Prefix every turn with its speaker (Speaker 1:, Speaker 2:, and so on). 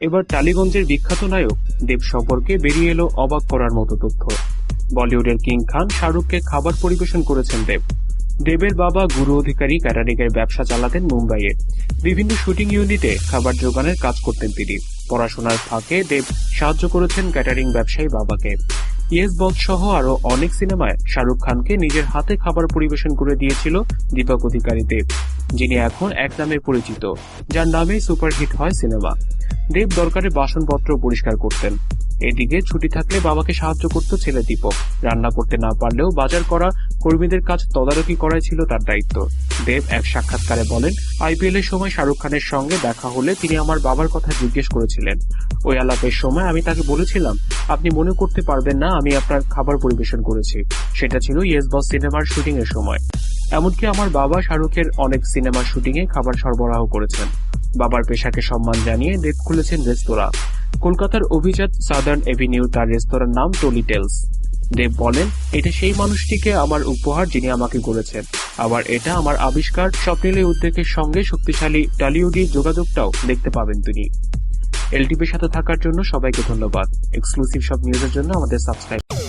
Speaker 1: এবার টালিগঞ্জের বিখ্যাত নায়ক দেব সম্পর্কে বেরিয়ে এলো অবাক করার মতো তথ্য। বলিউডের কিং খান শাহরুখকে খাবার পরিবেশন করেছেন দেব। দেবের বাবা গুরু অধিকারী ক্যাটারিং এর ব্যবসা চালাতেন মুম্বাইয়ে। বিভিন্ন শুটিং ইউনিটে খাবার জোগানের কাজ করতেন তিনি। পড়াশোনার ফাঁকে দেব সাহায্য করেছেন ক্যাটারিং ব্যবসায়ী বাবাকে। ইয়েস বস সহ আরও অনেক সিনেমায় শাহরুখ খানকে নিজের হাতে খাবার পরিবেশন করে দিয়েছিল দীপক অধিকারী দেব। যিনি এখন এক নামে পরিচিত, যার নামেই সুপারহিট হয় সিনেমা। দেব দরকারে বাসনপত্র পরিষ্কার করতেন। এদিকে ছুটি থাকলে বাবাকে সাহায্য করত ছেলে দীপক। রান্না করতে না পারলেও বাজার করা কর্মীদের কাজ তদারকি করাই ছিল তার দায়িত্ব। দেব এক সাক্ষাৎকারে বলেন, আইপিএল এর সময় শাহরুখ খানের সঙ্গে দেখা হলে তিনি আমার বাবার কথা জিজ্ঞেস করেছিলেন। ওই আলাপের সময় আমি তাকে বলেছিলাম, আপনি মনে করতে পারবেন না আমি আপনার খাবার পরিবেশন করেছি। সেটা ছিল ইয়েস বস সিনেমার শুটিং এর সময়। এমনকি আমার বাবা শাহরুখের অনেক সিনেমা শুটিং এ খাবার সরবরাহ করেছেন। বাবার পেশাকে সম্মান জানিয়ে দেব খুলেছেন রেস্তোরাঁ। কলকাতার অভিজাত সাদার্ন এভিনিউ তার রেস্তোরাঁর নাম টলি টেলস। দেব বলেন, এটা সেই মানুষটিকে আমার উপহার যিনি আমাকে গড়েছেন আবার এটা আমার আবিষ্কার স্বপ্নিলে উদ্যোগের সঙ্গে শক্তিশালী টলিউডি যোগাযোগটাও দেখতে পাবেন তিনি। এলটিভির সাথে থাকার জন্য সবাইকে ধন্যবাদ। এক্সক্লুসিভ সব নিউজের জন্য আমাদের সাবস্ক্রাইব